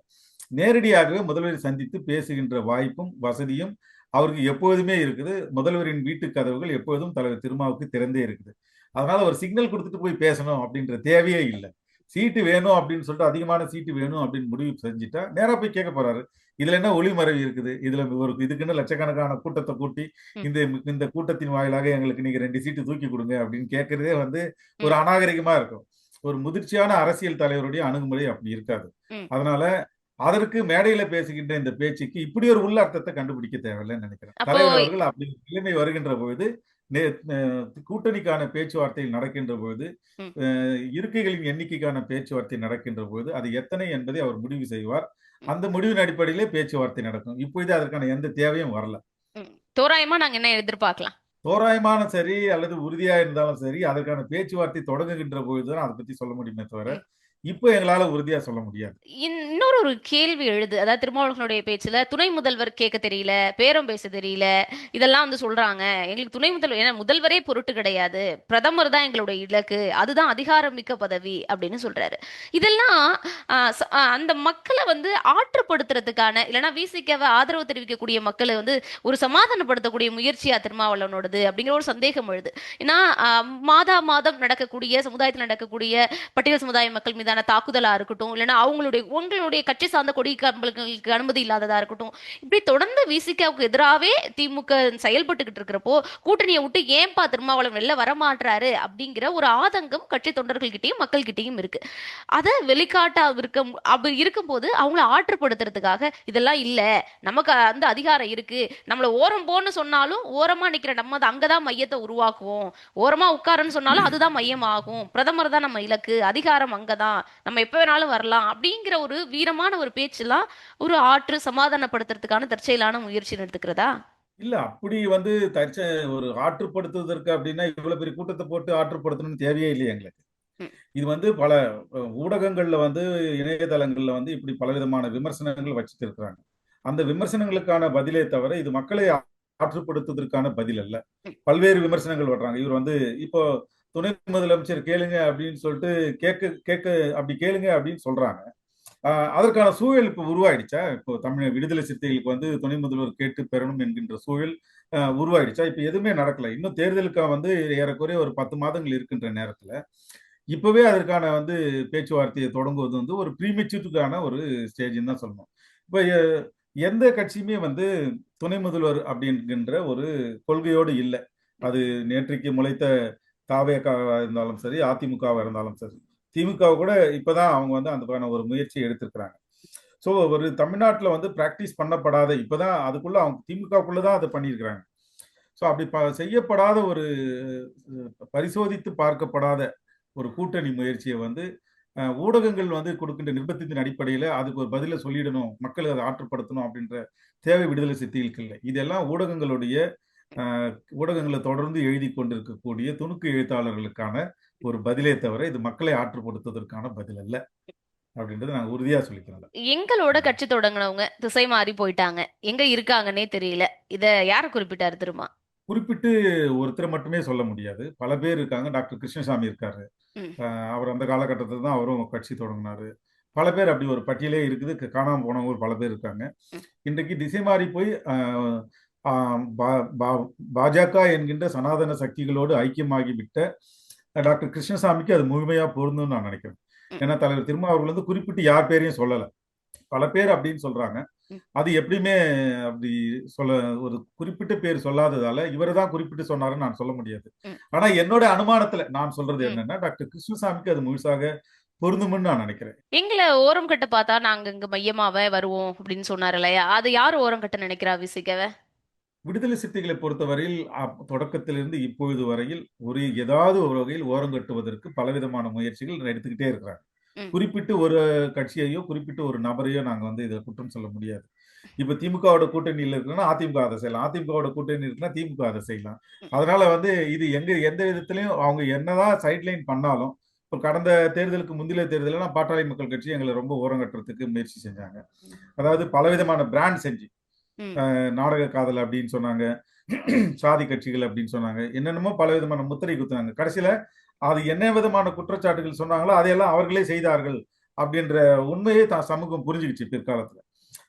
நேரடியாகவே முதல்வரை சந்தித்து பேசுகின்ற வாய்ப்பும் வசதியும் அவருக்கு எப்போதுமே இருக்குது. முதல்வரின் வீட்டு கதவுகள் எப்போதும் தலைவர் திருமாவுக்கு திறந்தே இருக்குது. அதனால ஒரு சிக்னல் கொடுத்துட்டு போய் பேசணும் அப்படின்ற தேவையே இல்லை. சீட்டு வேணும் அப்படின்னு சொல்லிட்டு அதிகமான சீட்டு வேணும் அப்படின்னு முடிவு செஞ்சுட்டா நேரா போய் கேட்க போறாரு. இதுல என்ன ஒளிமறைவு இருக்குது? இதுல ஒரு இதுக்குன்னு லட்சக்கணக்கான கூட்டத்தை கூட்டி. இந்த இந்த கூட்டத்தின் வாயிலாக எங்களுக்கு நீங்க ரெண்டு சீட்டு தூக்கி கொடுங்க அப்படின்னு கேட்கறதே வந்து ஒரு அநாகரிகமா இருக்கும். ஒரு முதிர்ச்சியான அரசியல் தலைவருடைய அணுகுமுறை அப்படி இருக்காது. அதனால அதற்கு மேடையில பேசுகின்ற இந்த பேச்சுக்கு இப்படி ஒரு உள்ள அர்த்தத்தை கண்டுபிடிக்க தேவையில்லைன்னு நினைக்கிறேன். அப்போ- தலைவர் அவர்கள் அப்படி நிலைமை வருகின்ற பொழுது கூட்டணிக்கான பேச்சுவார்த்தையில் நடக்கின்ற பொழுது இருக்கைகளின் எண்ணிக்கைக்கான பேச்சுவார்த்தை நடக்கின்ற பொழுது அது எத்தனை என்பதை அவர் முடிவு செய்வார். அந்த முடிவின் அடிப்படையிலே பேச்சுவார்த்தை நடக்கும். இப்பொழுது அதற்கான எந்த தேவையும் வரல. தோராயமா நாங்க என்ன எதிர்பார்க்கலாம்? தோராயமான சரி அல்லது உறுதியா இருந்தாலும் சரி அதற்கான பேச்சுவார்த்தை தொடங்குகின்ற பொழுதுதான் அதை பத்தி சொல்ல முடியுமே தவிர இப்போ எங்களால உறுதியா சொல்ல முடியாது. இன்னொரு ஒரு கேள்வி எழுது. அதாவது திருமாவளவனுடைய பேச்சுல துணை முதல்வர் கேட்க தெரியல பேரம் பேச தெரியல இதெல்லாம் வந்து சொல்றாங்க. எங்களுக்கு துணை முதல்வர் ஏன்னா முதல்வரே பொருட்டு கிடையாது. பிரதமர் தான் எங்களுடைய இலக்கு. அதுதான் அதிகாரமிக்க பதவி அப்படின்னு சொல்றாரு. இதெல்லாம் ஆஹ், அந்த மக்களை வந்து ஆற்றுப்படுத்துறதுக்கான இல்லைன்னா விசிக்காவை ஆதரவு தெரிவிக்கக்கூடிய மக்களை வந்து ஒரு சமாதானப்படுத்தக்கூடிய முயற்சியா திருமாவளவனோடது அப்படிங்கிற ஒரு சந்தேகம் எழுது. ஏன்னா ஆஹ், மாதா மாதம் நடக்கக்கூடிய சமுதாயத்தில் நடக்கக்கூடிய பட்டியல் சமுதாய மக்கள் மீது மீதான தாக்குதலாக இருக்கட்டும் இல்லைன்னா அவங்களுடைய உங்களுடைய கட்சி சார்ந்த கொடி கம்பளுக்கு அனுமதி இல்லாததா இருக்கட்டும் இப்படி தொடர்ந்து விசிகாவுக்கு எதிராகவே திமுக செயல்பட்டுக்கிட்டு இருக்கிறப்போ கூட்டணியை விட்டு ஏன்பா திருமாவளவன் வெளில வரமாட்டாரு அப்படிங்கிற ஒரு ஆதங்கம் கட்சி தொண்டர்கள்கிட்டையும் மக்கள்கிட்டையும் இருக்கு. அதை வெளிக்காட்டா இருக்க அப்படி இருக்கும்போது அவங்கள ஆற்றுப்படுத்துறதுக்காக இதெல்லாம் இல்லை. நமக்கு அந்த அதிகாரம் இருக்கு. நம்மளை ஓரம் போன்னு சொன்னாலும் ஓரமா நிக்கிற நம்ம தான் அங்கதான் மையத்தை உருவாக்குவோம். ஓரமா உட்காருன்னு சொன்னாலும் அதுதான் மையம் ஆகும் பிரதமர் தான் நம்ம இலக்கு. அதிகாரம் அங்கதான். நம்ம எப்ப வேணாலும் வரலாம் அப்படிங்கிற ஒரு வீரமான ஒரு பேச்செல்லாம் ஒரு ஆற்று சமாதானப்படுத்துறதுக்கான தற்செயலான முயற்சி எடுத்துக்கிறதா? இல்ல அப்படி வந்து தற்ச ஒரு ஆற்றுப்படுத்துவதற்கு அப்படின்னா இவ்வளவு பெரிய கூட்டத்தை போட்டு ஆற்றுப்படுத்தணும்னு தேவையே இல்லையே எங்களுக்கு. இது வந்து பல ஊடகங்கள்ல வந்து இணையதளங்கள்ல வந்து இப்படி பலவிதமான விமர்சனங்கள் வச்சுட்டு இருக்கிறாங்க அந்த விமர்சனங்களுக்கான பதிலே தவிர இது மக்களை ஆற்றுப்படுத்துவதற்கான பதில் அல்ல. பல்வேறு விமர்சனங்கள் வர்றாங்க. இவர் வந்து இப்போ துணை முதலமைச்சர் கேளுங்க அப்படின்னு சொல்லிட்டு கேட்க கேட்க அப்படி கேளுங்க அப்படின்னு சொல்றாங்க. அதற்கான சூழல் இப்போ உருவாயிடுச்சா? இப்போ தமிழ் விடுதலை சிறுத்தைகளுக்கு வந்து துணை முதல்வர் கேட்டு பெறணும் என்கின்ற சூழல் ஆஹ் உருவாயிடுச்சா? இப்போ எதுவுமே நடக்கல. இன்னும் தேர்தலுக்காக வந்து ஏறக்குறைய ஒரு பத்து மாதங்கள் இருக்கின்ற நேரத்துல இப்பவே அதற்கான வந்து பேச்சுவார்த்தையை தொடங்குவது வந்து ஒரு ப்ரீமெச்சூர்டுக்கான ஒரு ஸ்டேஜ்னு தான் சொல்லணும். இப்போ எந்த கட்சியுமே வந்து துணை முதல்வர் அப்படிங்கின்ற ஒரு கொள்கையோடு இல்லை. அது நேற்றைக்கு முளைத்த தாவேக்காவாக இருந்தாலும் சரி அதிமுகவாக இருந்தாலும் சரி திமுக கூட இப்பதான் அவங்க வந்து அதுக்கான ஒரு முயற்சியை எடுத்திருக்கிறாங்க. ஸோ ஒரு தமிழ்நாட்டில் வந்து ப்ராக்டிஸ் பண்ணப்படாத இப்பதான் அதுக்குள்ள அவங்க திமுகக்குள்ள தான் அதை பண்ணியிருக்கிறாங்க. ஸோ அப்படி ப செய்யப்படாத ஒரு பரிசோதித்து பார்க்கப்படாத ஒரு கூட்டணி முயற்சியை வந்து ஊடகங்கள் வந்து கொடுக்கின்ற நிர்பந்தத்தின் அடிப்படையில் அதுக்கு ஒரு பதிலை சொல்லிடணும் மக்கள் அதை ஆற்றுப்படுத்தணும் அப்படின்ற தேவை விடுதலை சித்திகளுக்கு இல்லை. இதெல்லாம் ஊடகங்களுடைய ஊடகங்களை தொடர்ந்து எழுதி கொண்டிருக்கக்கூடிய துணுக்கு எழுத்தாளர்களுக்கான ஒரு பதிலே தவிர இது மக்களை ஆற்றுப்படுத்துவதற்கான பதில் அல்ல அப்படின்றத நாங்கள் உறுதியா சொல்லிக்கிறோம் எங்களோட கட்சி தொடங்கினவங்க திசை மாறி போயிட்டாங்க. எங்க இருக்காங்கன்னே தெரியல. இத யார குறிப்பிட்டாரு திருமா குறிப்பிட்டு ஒருத்தரை மட்டுமே சொல்ல முடியாது. பல பேர் இருக்காங்க. டாக்டர் கிருஷ்ணசாமி இருக்காரு. அவர் அந்த காலகட்டத்தில் தான் அவரும் கட்சி தொடங்கினாரு. பல பேர் அப்படி ஒரு பட்டியலே இருக்குது. க- காணாம போனவங்க பல பேர் இருக்காங்க. இன்றைக்கு திசை மாறி போய் பாஜக என்கின்ற சனாதன சக்திகளோடு ஐக்கியமாகிவிட்ட டாக்டர் கிருஷ்ணசாமிக்கு அது முழுமையா பொருந்தும்னு நான் நினைக்கிறேன். ஏன்னா தலைவர் திருமா அவர்கள் வந்து குறிப்பிட்டு யார் பேரையும் சொல்லல பல பேர் அப்படின்னு சொல்றாங்க. அது எப்படியுமே அப்படி சொல்ல ஒரு குறிப்பிட்ட பேர் சொல்லாததால இவரை தான் குறிப்பிட்டு சொன்னாருன்னு நான் சொல்ல முடியாது. ஆனா என்னோட அனுமானத்துல நான் சொல்றது. என்னன்னா டாக்டர் கிருஷ்ணசாமிக்கு அது முழுசாக பொருந்தும்னு நான் நினைக்கிறேன் எங்களை ஓரம் கட்ட பார்த்தா நாங்க இங்க மையமாவே வருவோம் அப்படின்னு சொன்னாரு இல்லையா அது யார் ஓரம் கட்ட நினைக்கிறா விசிக்கவ விடுதலை சிறுத்தைகளை பொறுத்தவரையில் தொடக்கத்திலிருந்து இப்பொழுது வரையில் ஒரு ஏதாவது ஒரு வகையில் ஓரங்கட்டுவதற்கு பலவிதமான முயற்சிகள் எடுத்துக்கிட்டே இருக்கிறாங்க. குறிப்பிட்டு ஒரு கட்சியையோ குறிப்பிட்டு ஒரு நபரையோ நாங்க வந்து இதை குற்றம் சொல்ல முடியாது. இப்ப திமுகவோட கூட்டணியில் இருக்குன்னா அதிமுக அதை செய்யலாம். அதிமுகவோட கூட்டணி இருக்குன்னா திமுக அதை செய்யலாம். அதனால வந்து இது எங்க எந்த விதத்திலையும் அவங்க என்னதான் சைட்லைன் பண்ணாலும் இப்போ கடந்த தேர்தலுக்கு முந்தைய தேர்தலாம் பாட்டாளி மக்கள் கட்சி எங்களை ரொம்ப ஓரங்கட்டுறதுக்கு முயற்சி செஞ்சாங்க. அதாவது பலவிதமான பிராண்ட் செஞ்சு நாடக காதல் அப்படின்னு சொன்னாங்க. சாதி கட்சிகள் அப்படின்னு சொன்னாங்க. என்னென்னமோ பல விதமான முத்திரை குத்துனாங்க. கடைசியில அது என்ன விதமான குற்றச்சாட்டுகள் சொன்னாங்களோ அதையெல்லாம் அவர்களே செய்தார்கள் அப்படின்ற உண்மையை தான் சமூகம் புரிஞ்சுக்கிச்சு பிற்காலத்துல.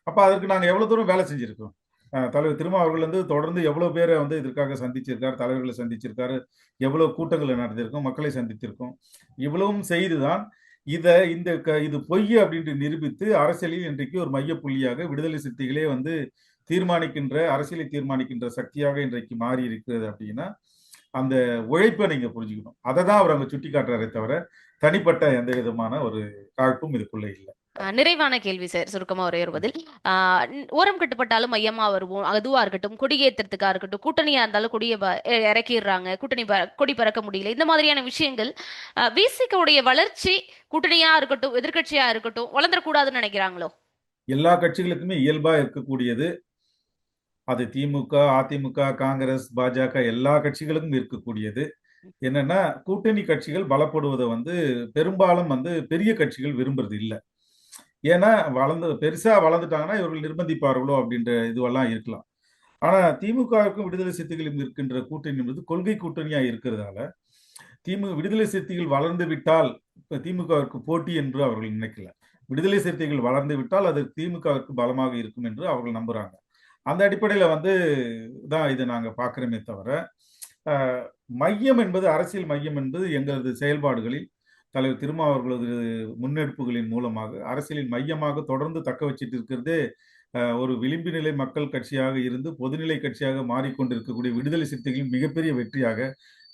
அப்ப அதற்கு நாங்க எவ்வளவு தூரம் வேலை செஞ்சிருக்கோம்? தலைவர் திருமா அவர்கள் வந்து தொடர்ந்து எவ்வளவு பேரை வந்து இதற்காக சந்திச்சிருக்காரு தலைவர்களை சந்திச்சிருக்காரு எவ்வளவு கூட்டங்களை நடந்திருக்கும் மக்களை சந்தித்திருக்கோம். இவ்வளவும் செய்துதான் இதை இந்த க- இது பொய் அப்படின்ட்டு நிரூபித்து அரசியலில் இன்றைக்கு ஒரு மையப்புள்ளியாக விடுதலை சிறுத்தைகளே வந்து தீர்மானிக்கின்ற அரசியலை தீர்மானிக்கின்ற சக்தியாக இன்றைக்கு மாறி இருக்கிறது அப்படின்னா அந்த உழைப்பை நீங்க புரிஞ்சுக்கணும். அதை தான் அவர் அங்க சுட்டி காட்டுறாரே தவிர தனிப்பட்ட எந்த விதமான ஒரு காழ்ப்பும் இதுக்குள்ள இல்லை. நிறைவான கேள்வி சார். சுருக்கமா ஒரே ஒரு பதில் ஓரம் கட்டுப்பட்டாலும் மையமா வருவோம். அதுவா இருக்கட்டும் கொடியேற்றத்துக்கா இருக்கட்டும் கூட்டணியா இருந்தாலும் கொடியை இறக்கிடுறாங்க. கூட்டணி கொடி பறக்க முடியல. இந்த மாதிரியான விஷயங்கள் விசிகவுடைய வளர்ச்சி கூட்டணியா இருக்கட்டும் எதிர்க்கட்சியா இருக்கட்டும் வளர்ந்துடக்கூடாதுன்னு நினைக்கிறாங்களோ? எல்லா கட்சிகளுக்குமே இயல்பா இருக்கக்கூடியது அது திமுக அதிமுக காங்கிரஸ் பாஜக எல்லா கட்சிகளுக்கும் இருக்கக்கூடியது. என்னன்னா கூட்டணி கட்சிகள் பலப்படுவதை வந்து பெரும்பாலும் வந்து பெரிய கட்சிகள் விரும்புறது இல்லை. ஏன்னா வளர்ந்து பெருசா வளர்ந்துட்டாங்கன்னா இவர்கள் நிர்பந்திப்பார்களோ அப்படின்ற இதுவெல்லாம் இருக்கலாம். ஆனா திமுகவுக்கும் விடுதலை சிறுத்தைகளும் இருக்கின்ற கூட்டணி என்பது கொள்கை கூட்டணியா இருக்கிறதால திமுக விடுதலை சிறுத்தைகள் வளர்ந்து விட்டால் இப்ப திமுகவிற்கு போட்டி என்று அவர்கள் நினைக்கல. விடுதலை சிறுத்தைகள் வளர்ந்து விட்டால் அது திமுகவிற்கு பலமாக இருக்கும் என்று அவர்கள் நம்புறாங்க. அந்த அடிப்படையில் வந்து தான் இதை நாங்கள் பார்க்குறோமே தவிர மையம் என்பது அரசியல் மையம் என்பது எங்களது செயல்பாடுகளில் தலைவர் திருமாவர்களது முன்னெடுப்புகளின் மூலமாக அரசியலின் மையமாக தொடர்ந்து தக்க வச்சிட்டு இருக்கிறதே ஒரு விளிம்பு நிலை மக்கள் கட்சியாக இருந்து பொதுநிலை கட்சியாக மாறிக்கொண்டிருக்கக்கூடிய விடுதலை சிறுத்தைகளின் மிகப்பெரிய வெற்றியாக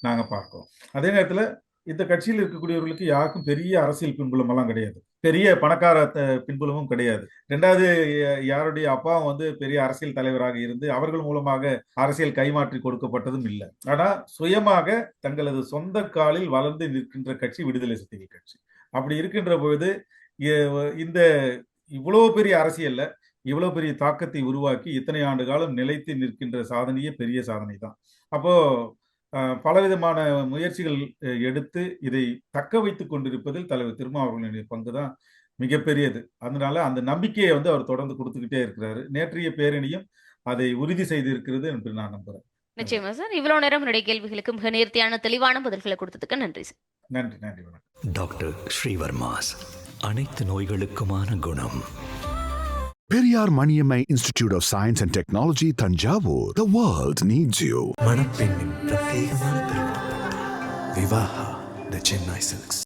நாங்கள் பார்க்கிறோம். அதே நேரத்தில் இந்த கட்சியில் இருக்கக்கூடியவர்களுக்கு யாருக்கும் பெரிய அரசியல் பின்புலம் எல்லாம் கிடையாது. பெரிய பணக்கார பின்புலமும் கிடையாது. ரெண்டாவது யாருடைய அப்பாவும் வந்து பெரிய அரசியல் தலைவராக இருந்து அவர்கள் மூலமாக அரசியல் கைமாற்றி கொடுக்கப்பட்டதும் இல்லை. ஆனா சுயமாக தங்களது சொந்த காலில் வளர்ந்து நிற்கின்ற கட்சி விடுதலை சிறுத்தைகள் கட்சி. அப்படி இருக்கின்ற பொழுது இந்த இவ்வளவு பெரிய அரசியல்ல இவ்வளவு பெரிய தாக்கத்தை உருவாக்கி இத்தனை ஆண்டு காலம் நிலைத்து நிற்கின்ற சாதனையே பெரிய சாதனை தான் அப்போ பலவிதமான முயற்சிகள் எடுத்து இதை தக்க வைத்துக் கொண்டிருப்பதில் தலைவர் திருமாவர்களுடைய பங்கு தான் மிகப்பெரியது. அதனால அந்த நம்பிக்கையை வந்து அவர் தொடர்ந்து கொடுத்துக்கிட்டே இருக்கிறாரு. நேற்றைய பேரணியும் அதை உறுதி செய்திருக்கிறது என்று நான் நம்புறேன். நிச்சயமா சார். இவ்வளவு நேரம் என்னுடைய கேள்விகளுக்கு மிக நேர்த்தியான தெளிவான பதில்களை கொடுத்ததுக்கு நன்றி சார். நன்றி நன்றி வணக்கம். டாக்டர் ஸ்ரீவர்மாஸ். அனைத்து நோய்களுக்குமான குணம். Periyar Maniammai Institute of Science and Technology, Tanjavur. The world needs you. மணப்பெண்ணின் பிரத்யேகமான திருமணம் விவாஹா த சென்னை சில்க்ஸ்